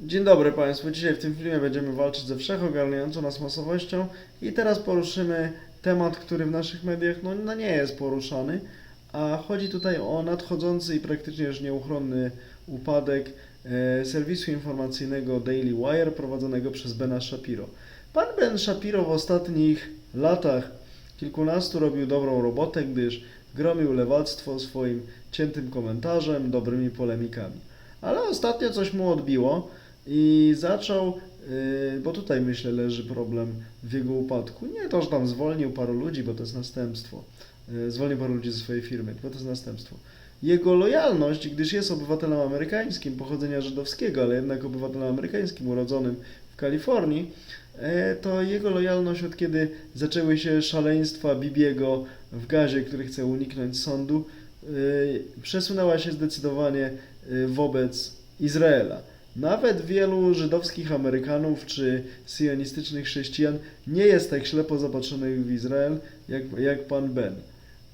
Dzień dobry Państwu. Dzisiaj w tym filmie będziemy walczyć ze wszechogarniającą nas masowością i teraz poruszymy temat, który w naszych mediach no, no nie jest poruszany, a chodzi tutaj o nadchodzący i praktycznie już nieuchronny upadek e, serwisu informacyjnego Daily Wire prowadzonego przez Bena Shapiro. Pan Ben Shapiro w ostatnich latach kilkunastu robił dobrą robotę, gdyż gromił lewactwo swoim ciętym komentarzem, dobrymi polemikami. Ale ostatnio coś mu odbiło i zaczął, yy, bo tutaj myślę leży problem w jego upadku. Nie to, że tam zwolnił paru ludzi, bo to jest następstwo. Yy, zwolnił paru ludzi ze swojej firmy, bo to jest następstwo. Jego lojalność, gdyż jest obywatelem amerykańskim, pochodzenia żydowskiego, ale jednak obywatelem amerykańskim, urodzonym w Kalifornii, e, to jego lojalność od kiedy zaczęły się szaleństwa Bibiego w gazie, który chce uniknąć sądu, przesunęła się zdecydowanie wobec Izraela. Nawet wielu żydowskich Amerykanów czy sionistycznych chrześcijan nie jest tak ślepo zapatrzonych w Izrael jak, jak pan Ben.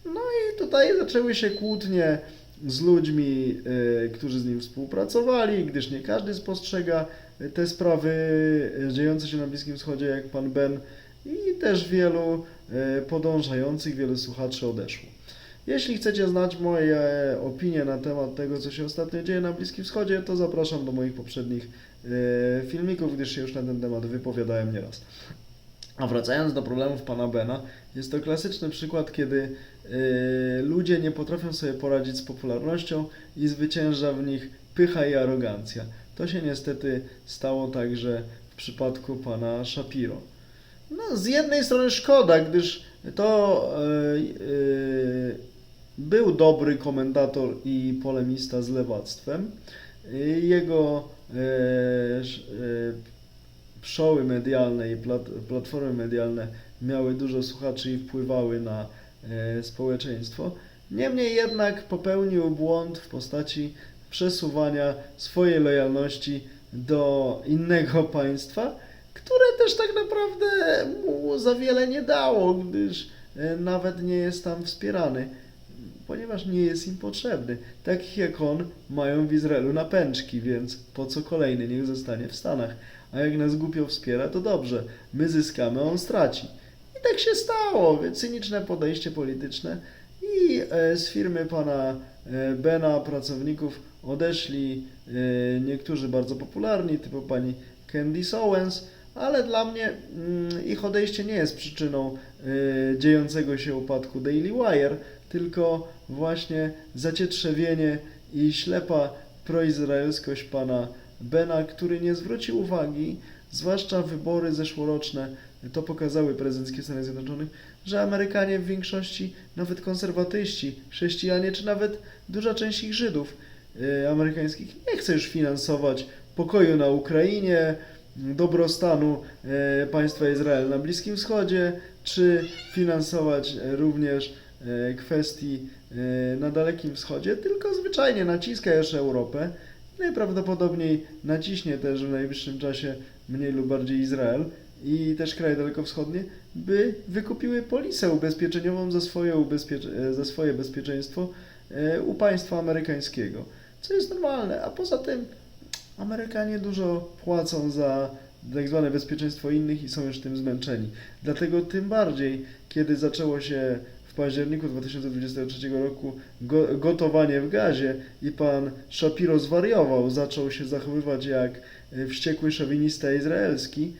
No i tutaj zaczęły się kłótnie z ludźmi, e, którzy z nim współpracowali, gdyż nie każdy spostrzega e, te sprawy e, dziejące się na Bliskim Wschodzie jak pan Ben i też wielu podążających, wielu słuchaczy odeszło. Jeśli chcecie znać moje opinie na temat tego, co się ostatnio dzieje na Bliskim Wschodzie, to zapraszam do moich poprzednich e, filmików, gdyż się już na ten temat wypowiadałem nieraz. A wracając do problemów pana Bena, jest to klasyczny przykład, kiedy e, ludzie nie potrafią sobie poradzić z popularnością i zwycięża w nich pycha i arogancja. To się niestety stało także w przypadku pana Shapiro. No, z jednej strony szkoda, gdyż to e, był dobry komentator i polemista z lewactwem. Jego e, e, pszczoły medialne i plat, platformy medialne miały dużo słuchaczy i wpływały na e, społeczeństwo. Niemniej jednak popełnił błąd w postaci przesuwania swojej lojalności do innego państwa, które też tak naprawdę mu za wiele nie dało, gdyż e, nawet nie jest tam wspierany, ponieważ nie jest im potrzebny. Takich jak on mają w Izraelu na pęczki, więc po co kolejny niech zostanie w Stanach. A jak nas głupio wspiera, to dobrze, my zyskamy, on straci. I tak się stało, cyniczne podejście polityczne. I e, z firmy pana e, Bena pracowników odeszli e, niektórzy bardzo popularni, typu pani Candice Owens, ale dla mnie mm, ich odejście nie jest przyczyną dziejącego się upadku Daily Wire, tylko właśnie zacietrzewienie i ślepa proizraelskość pana Bena, który nie zwrócił uwagi, zwłaszcza wybory zeszłoroczne, to pokazały prezydenckie Stanów Zjednoczonych, że Amerykanie w większości, nawet konserwatyści, chrześcijanie, czy nawet duża część ich Żydów e, amerykańskich nie chce już finansować pokoju na Ukrainie, dobrostanu e, państwa Izrael na Bliskim Wschodzie, czy finansować również kwestii e, na Dalekim Wschodzie, tylko zwyczajnie naciska jeszcze Europę. Najprawdopodobniej naciśnie też w najbliższym czasie mniej lub bardziej Izrael i też kraje dalekowschodnie, by wykupiły polisę ubezpieczeniową za swoje, ubezpiecze- e, za swoje bezpieczeństwo e, u państwa amerykańskiego, co jest normalne, a poza tym Amerykanie dużo płacą za tak zwane bezpieczeństwo innych i są już tym zmęczeni. Dlatego tym bardziej, kiedy zaczęło się w październiku 2023 roku go, gotowanie w gazie i pan Shapiro zwariował, zaczął się zachowywać jak e, wściekły szowinista izraelski,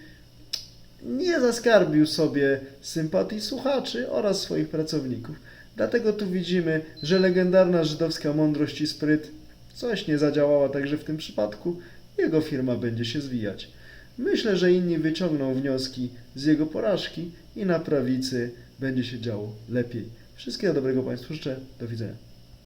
nie zaskarbił sobie sympatii słuchaczy oraz swoich pracowników. Dlatego tu widzimy, że legendarna żydowska mądrość i spryt coś nie zadziałała także w tym przypadku. Jego firma będzie się zwijać. Myślę, że inni wyciągną wnioski z jego porażki i na prawicy będzie się działo lepiej. Wszystkiego dobrego Państwu życzę. Do widzenia.